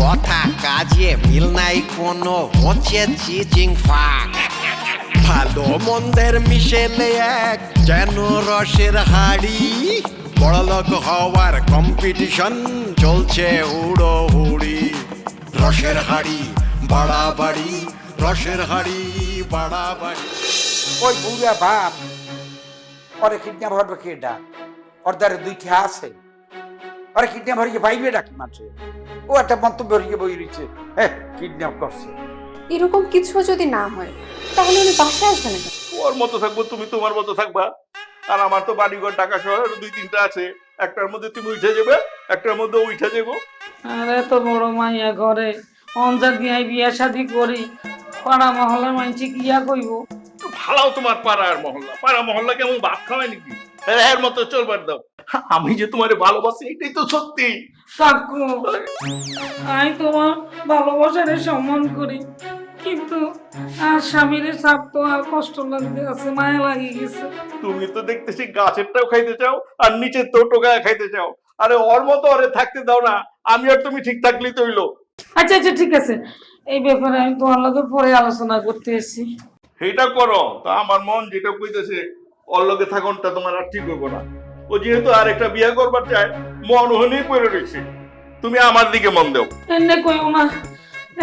কথা কাজে মিল নাই কোনো হচ্ছে চিচিং ফাক। ভালো মন্দের মিশেলে এক যেন রসের হাড়ি। বড়লোক হওয়ার কম্পিটিশন চলছে হুড়ো হুড়ি রসের হাড়ি, বাড়াবাড়ি, রসের হাড়ি, বাড়াবাড়ি। ওই বুড়া বাপ ওরে কিডন্যাপ হওয়ার কে ডাক ওর দ্বারে দুইটা আছে। ওরে কিডন্যাপ হরিয়ে পাইবে ডাকি মাত্র ও একটা মন্তব্য হরিয়ে বই রয়েছে। হ্যাঁ কিডন্যাপ করছে। এরকম কিছু যদি না হয় তাহলে উনি বাসায় আসবে না ওর মতো থাকব তুমি তোমার মতো থাকবা। আর আমার তো বাড়িঘর টাকা সহ দুই তিনটা আছে। একটার মধ্যে তুমি উঠে যাবে একটার মধ্যে উঠে যাব। আরে তো বড় মাইয়া ঘরে অঞ্জা দিয়ে বিয়া শাদি করি। পাড়া মহল্লার মাইনছি কিয়া কইব? ভালো তোমার পাড়ার মহল্লা। পাড়া মহল্লা কেমন ভাত খাওয়ায় নাকি? এর মতো চলবার দাও। আমি যে তোমারে ভালোবাসি এটাই তো সত্যি। কাকু আমি তোমার ভালোবাসারে সম্মান করি। কিন্তু আর স্বামীর তো আর কষ্ট লাগতে আছে মায়া লাগিয়ে গেছে। তুমি তো দেখতেছি গাছেরটাও খাইতে চাও আর নিচের তো টোকায় খাইতে চাও। আরে ওর মতো ওরে থাকতে দাও না আমি আর তুমি ঠিক থাকলেই তো হইল। আচ্ছা আচ্ছা ঠিক আছে। এই ব্যাপারে আমি তোমার লগে পরে আলোচনা করতে এসেছি। সেইটা করো তা আমার মন যেটা কইতেছে ওর লগে থাকুনটা তোমার আর ঠিক হইব না। ও যেহেতু আর একটা বিয়ে করবার চায় মন হলেই পড়ে রয়েছে। তুমি আমার দিকে মন দাও। এনে কইও না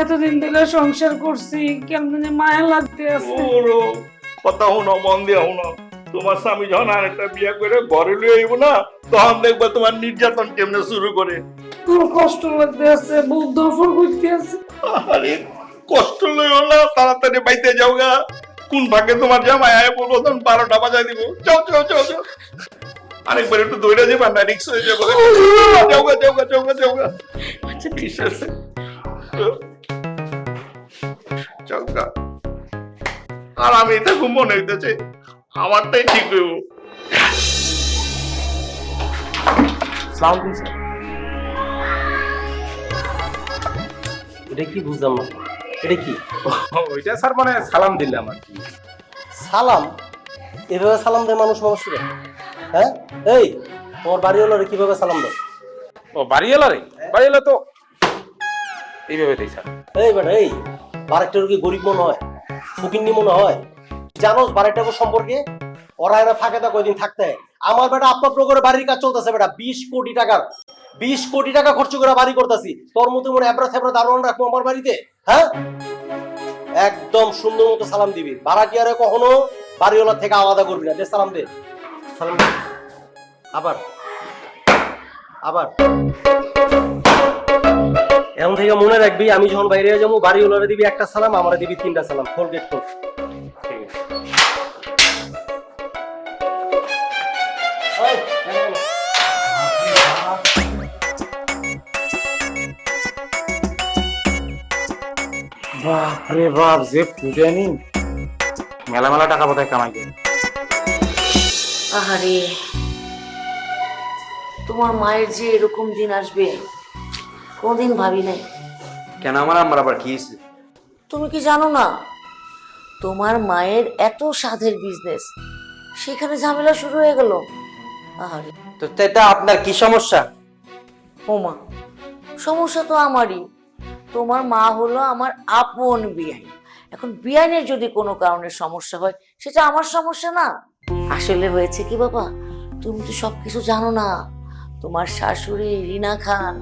এতদিন ধরে সংসার করছি কেমন মায়া লাগতে আছে। ওরো কথা শুনো মন দিয়ে শুনো। তোমার স্বামী যখন আর একটা বিয়ে করে ঘরে লয়ে আইব না তখন দেখবা তোমার নির্যাতন কেমনে শুরু করে। আমার কষ্ট লাগতে আছে বহুত দফর করতে আছে। আরে কষ্ট লইও না তাড়াতাড়ি বাইতে যাও গা। কোন ভাগে তোমার জামাই আয় বলব তখন বারোটা বাজায় দিব। যাও যাও যাও যাও। আরেকবার একটু দৌড়ে যাবা না রিক্স হয়ে যাব। যাও গা যাও গা যাও গা যাও গা। আচ্ছা ঠিক আছে। যাও গা। আর আমি এটা খুব মনে হইতেছে আমারটাই ঠিক হইব এটা কি বুঝলাম না। এটা কি? ওইটা স্যার মানে সালাম দিলাম আর কি সালাম? এভাবে সালাম দেয় মানুষ মানুষকে হ্যাঁ? এই তোমার বাড়িওয়ালারে কীভাবে সালাম দাও? ও বাড়িওয়ালা রে বাড়িওয়ালা তো এইভাবে দেই স্যার। এই বেটা এই বারেকটার কি গরিব মনে হয়? ফকিন্নি মনে হয়? জানোস সম্পর্কে? ওরা এরা ফাঁকে তা কয়দিন থাকতে। আমার বেটা আপনার প্রকারে বাড়ির কাজ চলতেছে বেটা বিশ কোটি টাকার। বিশ কোটি টাকা খরচ করে বাড়ি করতেছি। তোর মতো মনে এবড়া থেবড়া দারোয়ান রাখব আমার বাড়িতে হ্যাঁ? একদম সুন্দর মতো সালাম দিবি। ভাড়াটিয়ারে কখনো বাড়িওয়ালা থেকে আলাদা করবি না। দে সালাম দে। সালাম আবার। আবার। এমন থেকে মনে রাখবি, আমি যখন বাইরে যাব, বাড়িওয়ালারে দিবি একটা সালাম, আমারে দিবি তিনটা সালাম। খোল গেট এখানে আনো। বাপ, যে ফুটানি মেলা মেলা টাকা বোধহয় কামাই করে। আহারে তোমার মায়ের যে এরকম দিন আসবে কোনদিন ভাবি নাই। কেন আমার আমার আবার কি হয়েছে? তুমি কি জানো না তোমার মায়ের এত সাধের বিজনেস সেখানে ঝামেলা শুরু হয়ে গেল। আহারে। তো এটা আপনার কি সমস্যা? ওমা সমস্যা তো আমারই। তোমার মা হলো আমার আপন বিয়াই এখন বিয়াইনের যদি কোনো কারণে সমস্যা হয় সেটা আমার সমস্যা না। আসলে হয়েছে কি বাবা? তুমি তো সবকিছু জানো না। তোমার শাশুড়ি রিনা খান,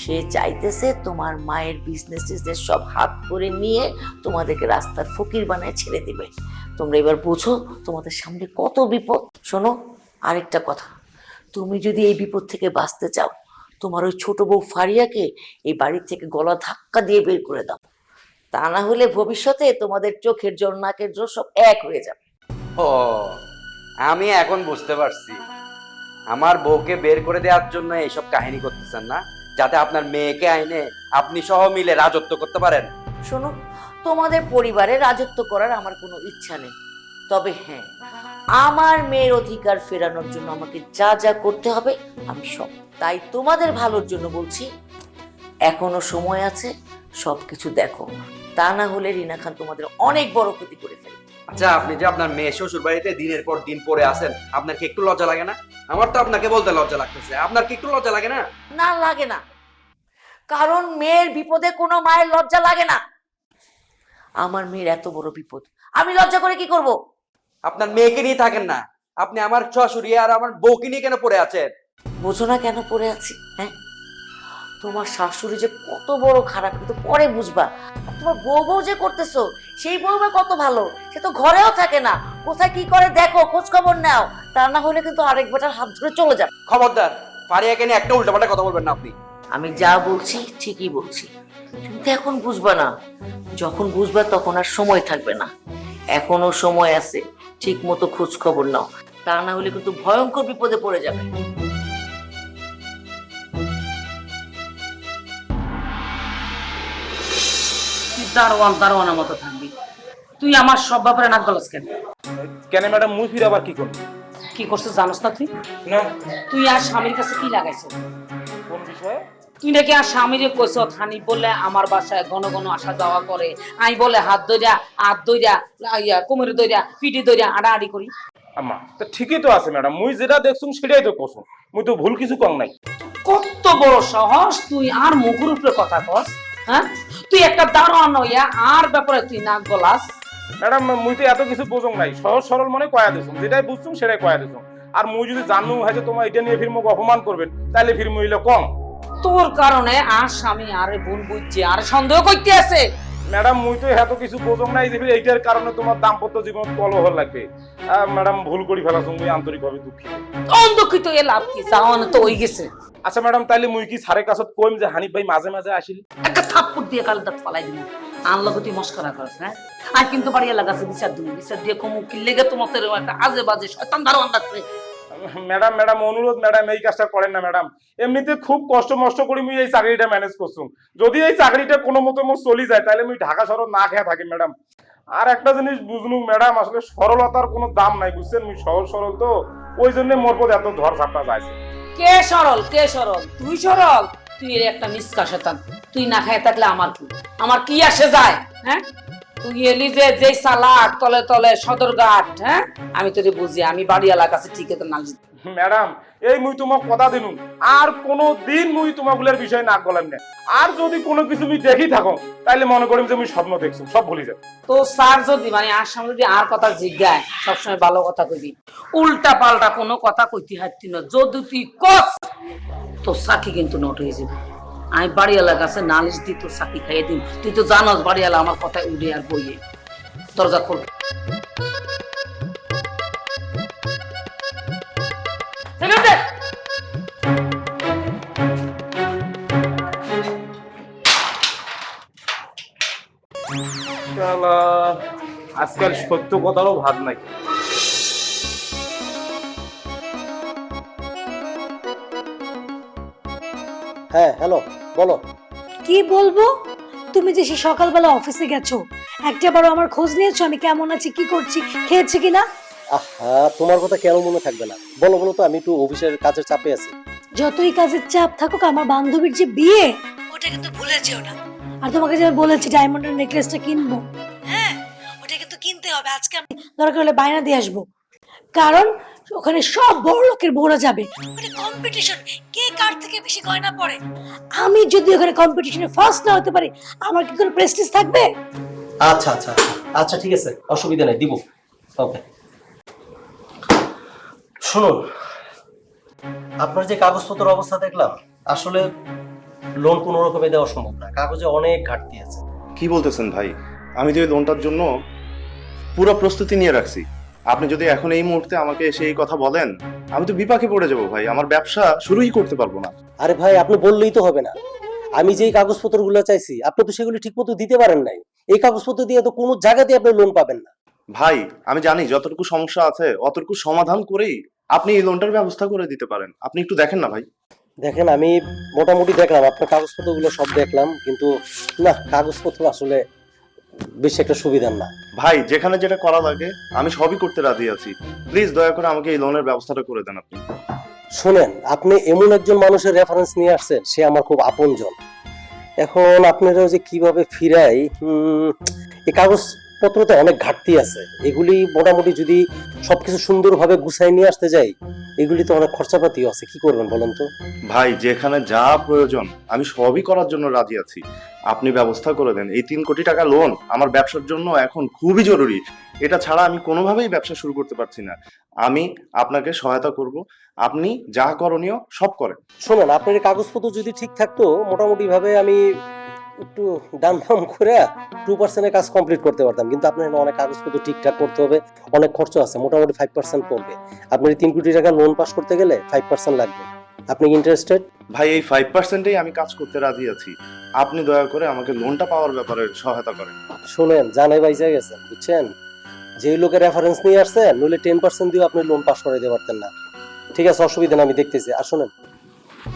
সে চাইতেছে তোমার মায়ের বিজনেস টিজনেস সব হাত করে নিয়ে তোমাদেরকে রাস্তার ফকির বানায় ছেড়ে দিবে। তোমরা এবার বোঝো তোমাদের সামনে কত বিপদ। শোনো, আরেকটা কথা। তুমি যদি এই বিপদ থেকে বাঁচতে চাও, তোমার ওই ছোট বউ ফারিয়াকে এই বাড়ির থেকে গলা ধাক্কা দিয়ে বের করে দাও। তা না হলে ভবিষ্যতে তোমাদের চোখের জল, নাকের জল সব এক হয়ে যাবে। ও আমি এখন বুঝতে পারছি। আমার বউকে বের করে দেওয়ার জন্য এইসব কাহিনী করতেছেন না, যাতে আপনার মেয়েকে আইনে আপনি সহ মিলে রাজত্ব করতে পারেন। শোনো, তোমাদের পরিবারে রাজত্ব করার আমার কোনো ইচ্ছা নেই। তবে হ্যাঁ আমার মেয়ের অধিকার ফেরানোর জন্য আমাকে যা যা করতে হবে, আমি সব। তাই তোমাদের ভালোর জন্য বলছি, এখনও সময় আছে, সবকিছু দেখো। তা না হলে রিনা খান তোমাদের অনেক বড় ক্ষতি করে ফেলবে। আচ্ছা আপনি যে আপনার মেয়ে শ্বশুর বাড়িতে দিনের পর দিন পরে আসেন আপনার কি একটু লজ্জা লাগে না? আমার তো আপনাকে বলতে লজ্জা লাগতেছে। আপনার কি একটু লজ্জা লাগে না? না লাগে না। কারণ মেয়ের বিপদে কোনো মায়ের লজ্জা লাগে না। আমার মেয়ের এত বড় বিপদ। আমি লজ্জা করে কি করব? আপনার মেয়েকে নিয়ে থাকেন না। আপনি আমার শ্বশুরি আর আমার বউকে নিয়ে কেন পড়ে আছেন? বোঝো না কেন পড়ে আছি হ্যাঁ? তোমার শাশুড়ি যে কত বড় খারাপ কিন্তু পরে বুঝবা। তোমার বউ বউ যে করতেছো সেই বউ কত ভালো সে তো ঘরেও থাকে না। কোথায় কি করে দেখো খোঁজ খবর নাও। তা না হলে কিন্তু আরেক বেটার হাত ধরে চলে যাবে। খবরদার পারিয়াকে নিয়ে একটা উল্টাপাল্টা কথা বলবেন না আপনি। আমি যা বলছি ঠিকই বলছি। তুমি তো এখন বুঝবা না যখন বুঝবা তখন আর সময় থাকবে না। এখনও সময় আছে ঠিক মতো খোঁজ খবর নাও। তা না হলে কিন্তু ভয়ঙ্কর বিপদে পড়ে যাবে। দারোয়ান দারোয়ানের মতো থাকবি। তুই আমার সব ব্যাপারে নাক গলাস কেন? কেন ম্যাডাম মুই ফিরে আবার কি করব? কি করছিস জানোস না তুই? না। তুই আর স্বামীর কাছে কি লাগাইছ? কোন বিষয়ে? তুই নাকি আর স্বামীরে কইস হানি বলে আমার বাসায় ঘন ঘন আসা যাওয়া করে। আমি বলে হাত ধইরা হাত ধইরা ইয়া কোমরে ধইরা পিঠে ধইরা আড়াআড়ি করি। আম্মা তো ঠিকই তো আছে ম্যাডাম মুই যেটা দেখছুম সেটাই তো কসুম। মুই তো ভুল কিছু কম নাই। কত বড় সাহস তুই আর মুখের উপরে কথা কস। হ্যাঁ? তুই একটা দারোয়ান হইয়া আর ব্যাপারে তুই নাক গলাস। ম্যাডাম মুই তো এত কিছু বোঝং নাই। সহজ সরল মনে কয়া দিছুম। যেটাই বুঝছুম সেটাই কয়া দিছুম। আর মুই যদি জানু হয় যে তোমার এটা নিয়ে ফির মুখ অপমান করবেন তাহলে ফির মুইলে কম। তোর কারণে আর স্বামী আরে ভুল বুঝছে আর সন্দেহ করতে আছে। ম্যাডাম মুই তো এত কিছু বোঝং নাই যে এইটার কারণে তোমার দাম্পত্য জীবন কলহ লাগবে। ম্যাডাম ভুল করি ফেলাছুম মুই আন্তরিকভাবে দুঃখিত। অন্ধক্ষিত এ লাভ কি? যাওয়ানো তো ওই গেছে। আচ্ছা ম্যাডাম তাইলে মুই কি সারে কাছত কইম যে হানিফ ভাই মাঝে মাঝে আসিল? একটা থাপ্পড় দিয়ে কাল দাঁত ফালাই দিব। আনলো তুই মস্করা করছ হ্যাঁ? আর কিন্তু বাড়ি লাগাছে বিচার দিন বিচার দিয়ে কমু কি লেগে তোমার একটা আজে বাজে শয়তান দারোয়ান ডাকছে ম্যাডাম ম্যাডাম, অনুরোধ, ম্যাডাম, এই কাজটা করেন না, ম্যাডাম। এমনিতে খুব কষ্ট, মষ্ট করে আমি এই চাকরিটা ম্যানেজ করছুম যদি এই চাকরিটা কোনো মতো মোর চলি যায়, তাহলে আমি ঢাকা শহর না খেয়ে থাকি, ম্যাডাম। আর একটা জিনিস বুঝলুম, ম্যাডাম, আসলে সরলতার কোনো দাম নাই, বুঝছেন? আমি সহজ সরল তো। ওই জন্য মোর পথে এত ধর ঝাপটা যাইছে। কে সরল? কে সরল? তুই সরল? তুই এর একটা মিসকা শতান তুই না খায় থাকলে আমার কি? আমার কি আসে যায়? হ্যাঁ? তুই এলি যে যে সালাক তলে তলে সদরঘাট হ্যাঁ? আমি তোরে বুঝি আমি বাড়িওয়ালার কাছে ঠিক আছে নালিশ ম্যাডাম এই মুই তোমাক কথা দিনুম আর কোনো দিন মুই তোমাগুলোর বিষয়ে নাক গলাম না। আর যদি কোনো কিছু মুই দেখি থাকো তাহলে মনে করিম যে মুই স্বপ্ন দেখছুম সব ভুলি যাবে। তো স্যার যদি মানে আর সামনে যদি আর কথা জিজ্ঞায় সবসময় ভালো কথা কইবি। উল্টা পাল্টা কোনো কথা কইতে হাঁটতি না। যদি তুই কস তো সাকি কিন্তু নট হয়ে যাবে। আমি বাড়িওয়ালার কাছে নালিশ দিই, তোর সাকি খাইয়ে দিন তুই তো জানোস বাড়িওয়ালা আমার কথায় উড়ে আর বইয়ে। দরজা খোল। আজকাল সত্য কথারও ভাত নাই। হ্যাঁ হ্যালো বলো। কি বলব? তুমি যে সে সকালবেলা অফিসে গেছো একটা বারো আমার খোঁজ নিয়েছো আমি কেমন আছি কি করছি খেয়েছি কিনা? আহা তোমার কথা কেন মনে থাকবে না? বলো বলো তো আমি একটু অফিসের কাজের চাপে আছি। যতই কাজের চাপ থাকুক আমার বান্ধবীর যে বিয়ে ওটা কিন্তু ভুলে যেও না। আর তোমাকে যে আমি বলেছি ডায়মন্ডের নেকলেসটা কিনবো হ্যাঁ ওটা কিন্তু কিনতে হবে। আজকে আমি দরকার হলে বায়না দিয়ে আসব। কারণ ওখানে সব বড় লোকের বউরা যাবে। ওখানে কম্পিটিশন কে কার থেকে বেশি গয়না পড়ে? আমি যদি ওখানে কম্পিটিশনে ফার্স্ট না হতে পারি আমার কি কোনো প্রেস্টিজ থাকবে? আচ্ছা আচ্ছা আচ্ছা। আচ্ছা ঠিক আছে। অসুবিধা নেই দিব। ওকে শুনুন আপনার যে কাগজপত্র অবস্থা দেখলাম আসলে লোন কোনো রকমে দেওয়া সম্ভব না। কাগজে অনেক ঘাটতি আছে। কি বলতেছেন ভাই? আমি এই লোনটার জন্য পুরো প্রস্তুতি নিয়ে রাখছি। আপনি যদি এখন এই মুহূর্তে আমাকে এসে এই কথা বলেন আমি তো বিপাকে পড়ে যাব ভাই। আমার ব্যবসা শুরুই করতে পারব না। আরে ভাই আপনি বললেই তো হবে না। আমি যেই কাগজপত্রগুলো চাইছি আপনি তো সেগুলি ঠিকমতো দিতে পারেন নাই। এই কাগজপত্র দিয়ে তো কোনো জায়গাতে আপনি লোন পাবেন না। ভাই আমি জানি যতটুকু সমস্যা আছে অতটুকু সমাধান করেই আপনি এই লোনটার ব্যবস্থা করে দিতে পারেন। আপনি একটু দেখেন না ভাই। দেখেন আমি মোটামুটি দেখলাম আপনার কাগজপত্রগুলো সব দেখলাম কিন্তু না কাগজপত্র আসলে বেশি একটা সুবিধার না। ভাই যেখানে যেটা করা লাগে আমি সবই করতে রাজি আছি। প্লিজ দয়া করে আমাকে এই লোনের ব্যবস্থাটা করে দেন আপনি। শুনেন আপনি এমন একজন মানুষের রেফারেন্স নিয়ে আসছেন সে আমার খুব আপনজন। এখন আপনারা যে কীভাবে ফিরাই এই এই কাগজপত্রতে অনেক ঘাটতি আছে। এগুলি মোটামুটি যদি সবকিছু সুন্দরভাবে গুছাই নিয়ে আসতে যাই এগুলি তো অনেক খরচাপাতিও আছে। কি করবেন বলেন তো? ভাই যেখানে যা প্রয়োজন আমি সবই করার জন্য রাজি আছি। আপনি ব্যবস্থা করে দেন। এই তিন কোটি টাকা লোন আমার ব্যবসার জন্য এখন খুবই জরুরি। এটা ছাড়া আমি কোনোভাবেই ব্যবসা শুরু করতে পারছি না। আমি আপনাকে সহায়তা করব। আপনি যা করণীয় সব করেন। শোনেন আপনার কাগজপত্র যদি ঠিক থাকতো মোটামুটি ভাবে আমি একটু ডান ফাম করে টু পার্সেন্টের কাজ কমপ্লিট করতে পারতাম। কিন্তু আপনার অনেক কাগজপত্র ঠিকঠাক করতে হবে অনেক খরচ আছে মোটামুটি ফাইভ পার্সেন্ট পড়বে। আপনার তিন কোটি টাকা লোন পাস করতে গেলে ফাইভ পার্সেন্ট লাগবে। আপনি ইন্টারেস্টেড ভাই এই ফাইভ পার্সেন্টেই আমি কাজ করতে রাজি আছি। আপনি দয়া করে আমাকে লোনটা পাওয়ার ব্যাপারে সহায়তা করেন। শোনেন জানে বাইজা গেছেন বুঝছেন? যে লোকের রেফারেন্স নিয়ে আসছেন নইলে টেন পার্সেন্ট দিয়ে আপনি লোন পাস করে দিতে পারতেন না। ঠিক আছে অসুবিধা নেই আমি দেখতেছি। আর শোনেন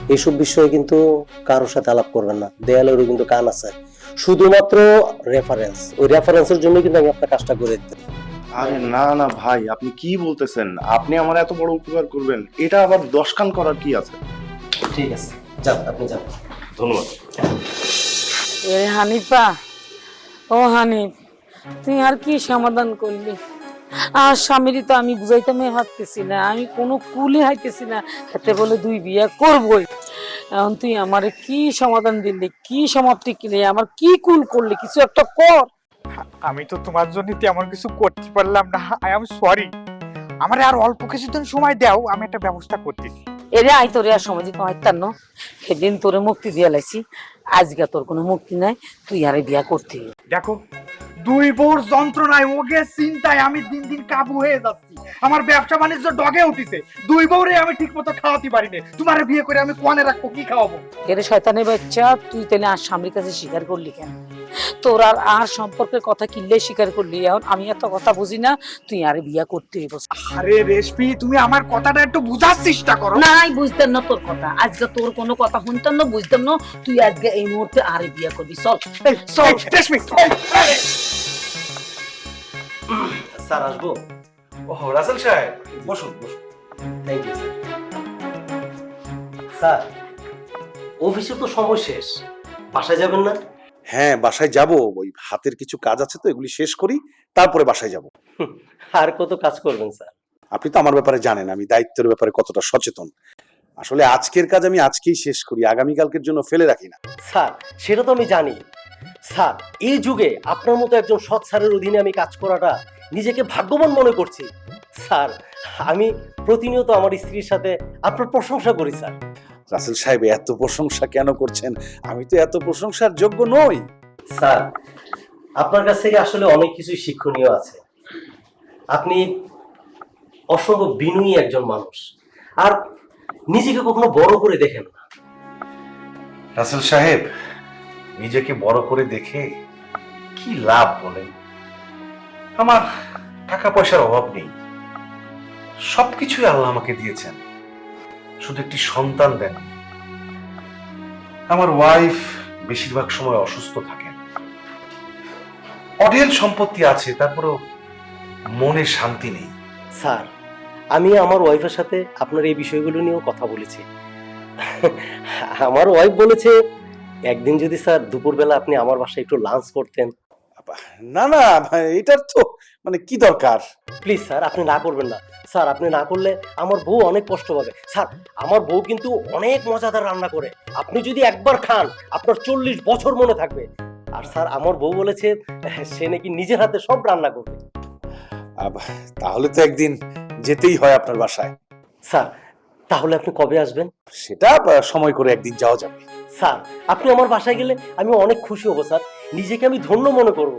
এইসব বিষয়ে কিন্তু কারোর সাথে আলাপ করবেন না। দেয়ালেরও কিন্তু কান আছে। শুধুমাত্র রেফারেন্স ওই রেফারেন্সের জন্য কিন্তু আমি আপনার কাজটা করে দিতে আরে না না ভাই আপনি কি বলতেছেন? আপনি আমার এত বড় উপকার করবেন। এটা আবার দশ কান করার কি আছে? ঠিক আছে। যান আপনি যান। ধন্যবাদ। এ হানিফা ও হানিফ তুই আর কি সমাধান করলি? আর স্বামীরই তো আমি বুঝাইতে পারতেছি না আমি কোনো কুলে হাইতেছি না। হাতে বলে দুই বিয়া করবই। এখন তুই আমার কি সমাধান দিলি কি সমাপ্তি কিনে আমার কি কুল করলি কিছু একটা কর। আমি তো তোমার জন্য তেমন কিছু করতে পারলাম না আই এম সরি। আমার আর অল্প কিছুদিন সময় দাও আমি একটা ব্যবস্থা করতেছি। এরে আই তোরে আর সময় দিতে হয় না। সেদিন তোরে মুক্তি দিয়ে লাইছি আজকে তোর কোনো মুক্তি নাই তুই আরে বিয়া করতে। দেখো দুই বউর যন্ত্রণায় ওগে চিন্তায় আমি দিন দিন কাবু হয়ে যাচ্ছি। আমার ব্যবসা বাণিজ্য ডগে উঠিছে। দুই বউরে আমি ঠিক মতো খাওয়াতে পারিনি তোমার বিয়ে করে আমি কোয়ানে রাখব কি খাওয়াবো? এরে শয়তানের বাচ্চা তুই তাহলে আর স্বামীর কাছে স্বীকার করলি কেন? তোর আর আর সম্পর্কের কথা কিনলে স্বীকার করলি? এখন আমি এত কথা বুঝি না তুই আরে বিয়া করতে আরে রেশমি তুমি আমার কথাটা একটু বুঝার চেষ্টা করো। নাই বুঝতাম না তোর কথা। আজকে তোর কোনো কথা শুনতাম না বুঝতাম না। তুই আজকে এই মুহূর্তে আরে বিয়া করবি। চল। চল রেশমি স্যার আসব? ও রাসেল সাহেব বসুন বসুন। থ্যাংক ইউ স্যার অফিসে তো সময় শেষ। বাসায় যাবেন না? হ্যাঁ বাসায় যাব। ওই হাতের কিছু কাজ আছে তো এগুলি শেষ করি তারপরে বাসায় যাব। আর কত কাজ করবেন স্যার? আপনি তো আমার ব্যাপারে জানেন আমি দায়িত্বের ব্যাপারে কতটা সচেতন। আসলে আজকের কাজ আমি আজকেই শেষ করি আগামীকালকের জন্য ফেলে রাখি না। স্যার সেটা তো আমি জানি। স্যার এই যুগে আপনার মতো একজন সৎ স্যারের অধীনে আমি কাজ করাটা নিজেকে ভাগ্যবান মনে করছি। স্যার আমি প্রতিনিয়ত আমার স্ত্রীর সাথে আপনার প্রশংসা করি স্যার। রাসেল সাহেব এত প্রশংসা কেন করছেন? আমি তো এত প্রশংসার যোগ্য নই। স্যার আপনার কাছ থেকে আসলে অনেক কিছুই শিক্ষণীয় আছে। আপনি অসম্ভব বিনয়ী একজন মানুষ। আর নিজেকে কখনো বড় করে দেখেন না। রাসেল সাহেব নিজেকে বড় করে দেখে কি লাভ বলেন? আমার টাকা পয়সার অভাব নেই। সবকিছুই আল্লাহ আমাকে দিয়েছেন। শুধু একটি সন্তান দেন আমার ওয়াইফ বেশিরভাগ সময় অসুস্থ থাকেন অঢেল সম্পত্তি আছে, তারপরেও মনে শান্তি নেই। স্যার, আমি আমার ওয়াইফের সাথে আপনার এই বিষয়গুলো নিয়েও কথা বলেছি। আমার ওয়াইফ বলেছে একদিন যদি স্যার দুপুরবেলা আপনি আমার বাসায় একটু লাঞ্চ করতেন। না না এটার তো মানে কি দরকার? প্লিজ স্যার আপনি না করবেন না। স্যার আপনি না করলে আমার বউ অনেক কষ্ট পাবে। স্যার আমার বউ কিন্তু অনেক মজাদার রান্না করে। আপনি যদি একবার খান আপনার চল্লিশ বছর মনে থাকবে। আর স্যার আমার বউ বলেছে সে নাকি নিজের হাতে সব রান্না করবে। তাহলে তো একদিন যেতেই হয় আপনার বাসায়। স্যার তাহলে আপনি কবে আসবেন? সেটা আহ, সময় করে একদিন যাওয়া যাবে। স্যার আপনি আমার বাসায় গেলে আমি অনেক খুশি হব স্যার। নিজেকে আমি ধন্য মনে করব।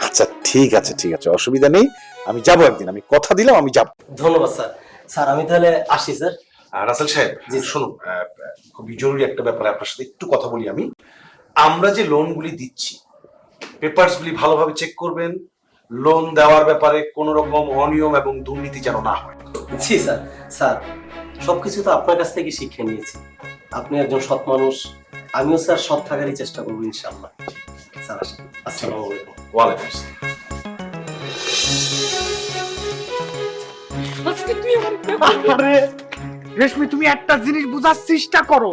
আচ্ছা ঠিক আছে ঠিক আছে অসুবিধা নেই। আমি যাব একদিন আমি কথা দিলাম আমি যাব। ধন্যবাদ স্যার। স্যার আমি তাহলে আসি স্যার। আর রাসেল সাহেব জি। শুনুন আহ, খুবই জরুরি একটা ব্যাপারে আপনার সাথে একটু কথা বলি আমি। আমরা যে লোনগুলি দিচ্ছি পেপারস গুলি ভালোভাবে চেক করবেন লোন দেওয়ার ব্যাপারে কোনো রকম অনিয়ম এবং দুর্নীতি যেন না হয়। জি স্যার। স্যার সবকিছু তো আপনার কাছ থেকে শিক্ষা নিয়েছি। আপনি একজন সৎ মানুষ আমিও স্যার সৎ থাকারই চেষ্টা করব ইনশাল্লাহ স্যার আসসালামু আলাইকুম। ওয়ালাইকুম আসসালাম। রেশমি তুমি একটা জিনিস বোঝার চেষ্টা করো।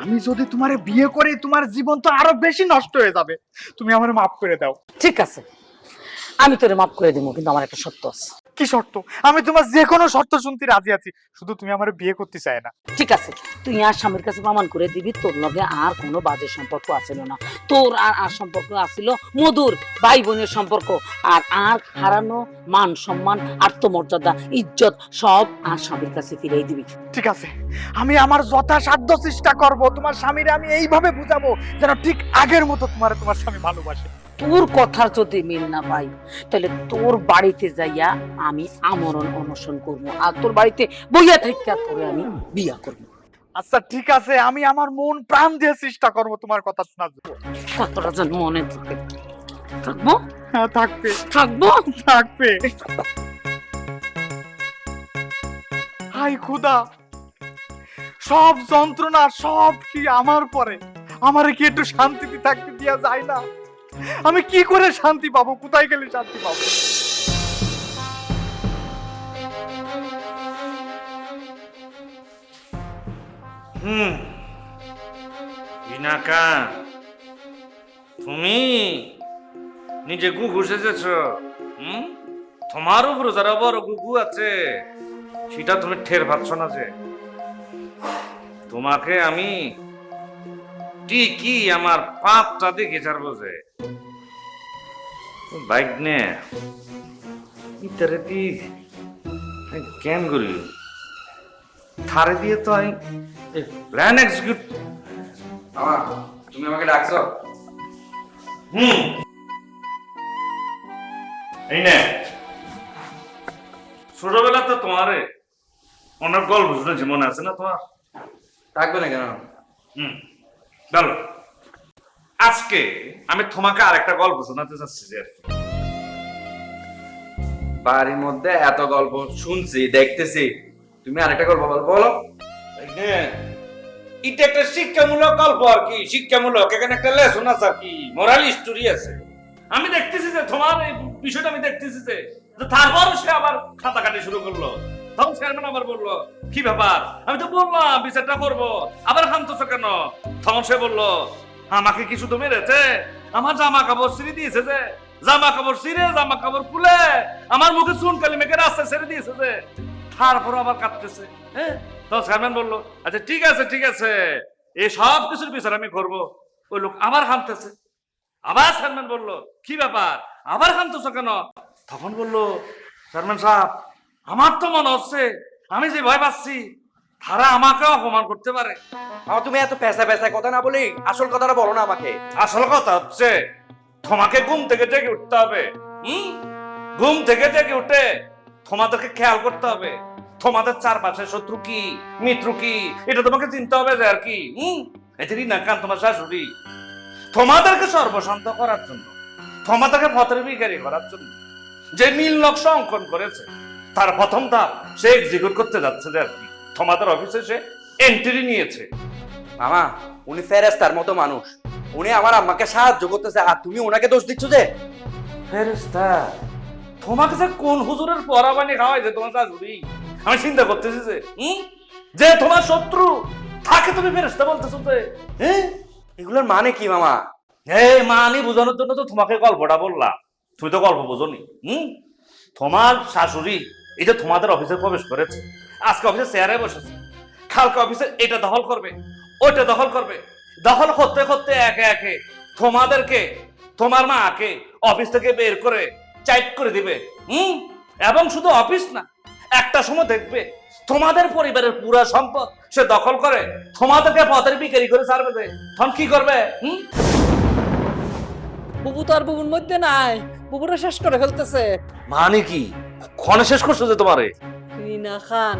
আমি যদি তোমারে বিয়ে করি তোমার জীবন তো আরও বেশি নষ্ট হয়ে যাবে। তুমি আমার মাফ করে দাও। ঠিক আছে। আমি তোরে মাফ করে দিব কিন্তু আমার একটা সত্য আছে। কি শর্ত? আমি তোমার যে কোনো শর্ত শুনতে রাজি আছি শুধু তুমি আমার বিয়ে করতে চাই না। ঠিক আছে তুই আর স্বামীর কাছে প্রমাণ করে দিবি তোর লগে আর কোনো বাজে সম্পর্ক আছিল না। তোর আর আর সম্পর্ক আছিল মধুর ভাই বোনের সম্পর্ক আর আর হারানো মান সম্মান আত্মমর্যাদা ইজ্জত সব আর স্বামীর কাছে ফিরিয়ে দিবি। ঠিক আছে আমি আমার যথাসাধ্য চেষ্টা করব তোমার স্বামীরে আমি এইভাবে বুঝাবো যেন ঠিক আগের মতো তোমার তোমার স্বামী ভালোবাসে। তোর কথার যদি মিল না পাই তাহলে তোর বাড়িতে যাইয়া আমি আমরণ অনশন করব আর তোর বাড়িতে বইয়া থেকে তোরে আমি বিয়া করব। আচ্ছা ঠিক আছে আমি আমার মন প্রাণ দিয়ে চেষ্টা করব তোমার কথা শোনার জন্য। কথাটা যেন মনে থাকে। থাকব? হ্যাঁ থাকবে। থাকব? থাকবে। হাই খুদা সব যন্ত্রণা সব কি আমার পরে আমার কি একটু শান্তিতে থাকতে দেওয়া যায় না? আমি কি করে শান্তি পাবো? কোথায় গেলে শান্তি পাবো? হুম। বিনাকা তুমি নিজে গুগু সেজেছ, হুম? তোমার উপরে যারা বড় গুগু আছে, সেটা তুমি ঠের পাচ্ছ না যে তোমাকে আমি ঠিকই আমার পাপটা দেখে ছাড়বো যে। বাইক নে। ইতারে দি কেন করি থারে দিয়ে তো আমি প্ল্যান এক্সিকিউট মামা তুমি আমাকে ডাকছো? হুম। এই নে। ছোটবেলা তো তোমারে অনেক গল্প শুনেছি মনে আছে না তোমার? থাকবে না কেন? হুম। ভালো আজকে আমি তোমাকে আরেকটা গল্প শোনাতে চাচ্ছি যে বাড়ির মধ্যে এত গল্প শুনছি দেখতেছি। তুমি আরেকটা গল্প বলো বলো। এটা একটা শিক্ষামূলক গল্প আর কি শিক্ষামূলক। এখানে একটা লেসন আছে আর কি মোরাল স্টোরি আছে। আমি দেখতেছি যে তোমার এই বিষয়টা আমি দেখতেছি যে যে তারপরও সে আবার খাতা কাটি শুরু করল। তখন চেয়ারম্যান আবার বলল, কি ব্যাপার? আমি তো বললাম, বিচারটা করব। আবার খামতেছো কেন? তখন সে বলল, আমাকে কি শুধু মেরেছে? আমার জামা কাপড় ছিঁড়ে দিয়েছে যে। জামা কাপড় ছিঁড়ে জামা কাপড় খুলে, আমার মুখে চুন কালি মেখে রাস্তায় ছেড়ে দিয়েছে যে। তারপর আবার কাঁদতেছে হ্যাঁ? তখন চেয়ারম্যান বলল আচ্ছা ঠিক আছে ঠিক আছে। এই সব কিছুর বিচার আমি করব। ওই লোক আবার হামতেছে। আবার চেয়ারম্যান বলল, কি ব্যাপার? আবার হামতেছ কেন? তখন বলল চেয়ারম্যান সাহেব আমার তো মনে হচ্ছে আমি যে ভয় পাচ্ছি তারা আমাকে অপমান করতে পারে। আমার তুমি এত পেশা পেশা কথা না বলি আসল কথাটা বলো না আমাকে। আসল কথা হচ্ছে তোমাকে ঘুম থেকে জেগে উঠতে হবে। হুম? ঘুম থেকে জেগে উঠে তোমাদেরকে খেয়াল করতে হবে। তোমাদের চারপাশে শত্রু কি মিত্র কি এটা তোমাকে চিনতে হবে যে আর কি। হুম? এদেরই না কান তোমার শাশুড়ি। তোমাদেরকে সর্বশান্ত করার জন্য তোমাদেরকে পথের বিকারি করার জন্য যে নীল নকশা অঙ্কন করেছে তার প্রথম ধাপ সে এক্সিকিউট করতে যাচ্ছে যে আর কি। তোমাদের অফিসে সে এন্ট্রি নিয়েছে। মামা উনি ফেরেস্তার মতো মানুষ। উনি আমার আম্মাকে সাহায্য করতেছে আর তুমি ওনাকে দোষ দিচ্ছ যে? ফেরেস্তা তোমাকে যে কোন হুজুরের পড়া বানিয়ে খাওয়াই যে তোমার শাশুড়ি? আমি চিন্তা করতেছি যে হুম? যে তোমার শত্রু তাকে তুমি ফেরেস্তা বলতেছো যে? হ্যাঁ এগুলোর মানে কি মামা? এই মানি বোঝানোর জন্য তো তোমাকে গল্পটা বললাম। তুমি তো গল্প বোঝনি হুম? তোমার শাশুড়ি এই যে তোমাদের অফিসে প্রবেশ করেছে আজকে অফিসে চেয়ারে বসেছে কালকে অফিসে এটা দখল করবে ওইটা দখল করবে দখল করতে করতে একে একে তোমাদেরকে তোমার মাকে অফিস থেকে বের করে চাইট করে দিবে হুম? এবং শুধু অফিস না একটা সময় দেখবে তোমাদের পরিবারের পুরো সম্পদ সে দখল করে তোমাদেরকে পথের বিক্রি করে ছাড়বে যে। তখন কি করবে হুম? বুবু তো আর বুবুর মধ্যে নাই বুবুরা শেষ করে ফেলতেছে। মানে কি? ক্ষণে শেষ করছ যে তোমারে? রিনা খান।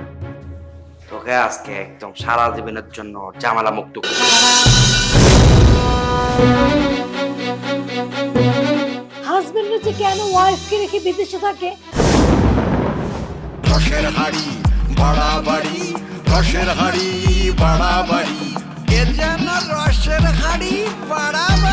তোকে আজকে একদম সারা জীবনের জন্য জামালা মুক্ত। হাজবেন্ড হচ্ছে কেন ওয়াইফকে রেখে বিদেশে থাকে? রসের হাড়ি বাড়াবাড়ি রসের হাড়ি বাড়াবাড়ি। যেন রসের হাড়ি পাড়াবে